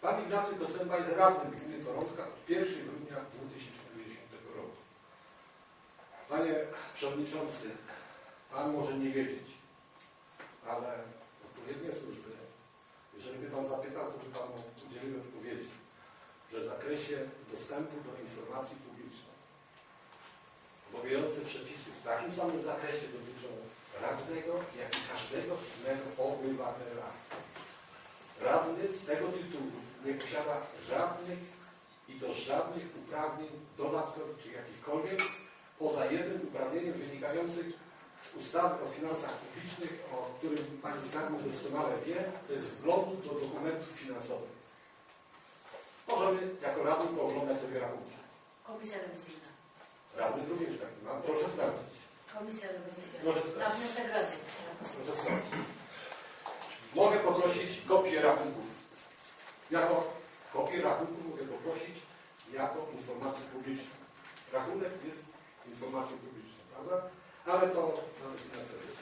Pan Ignacy Kocemba jest radnym gminy Torontka od 1 grudnia 2010 roku. Panie Przewodniczący, Pan może nie wiedzieć, ale odpowiednie służby, jeżeli by Pan zapytał, to by Panu udzieliły odpowiedzi, że w zakresie dostępu do informacji publicznej obowiązujące przepisy w takim samym zakresie dotyczą radnego, jak i każdego nie posiada żadnych i to żadnych uprawnień dodatkowych czy jakichkolwiek poza jednym uprawnieniem wynikającym z ustawy o finansach publicznych, o którym Pani Skarbnik doskonale wie, to jest wglądu do dokumentów finansowych. Możemy jako radny pooglądać sobie rachunki. Komisja rewizyjna. Radny również taki ma. Proszę sprawdzić. Komisja rewizyjna. Proszę Na sprawdzić. wniosek Rady. Proszę sprawdzić. Mogę poprosić kopię rachunków. Jako kopię rachunków mogę poprosić jako informację publiczną. Rachunek jest informacją publiczną, prawda? Ale to nawet na telewizji.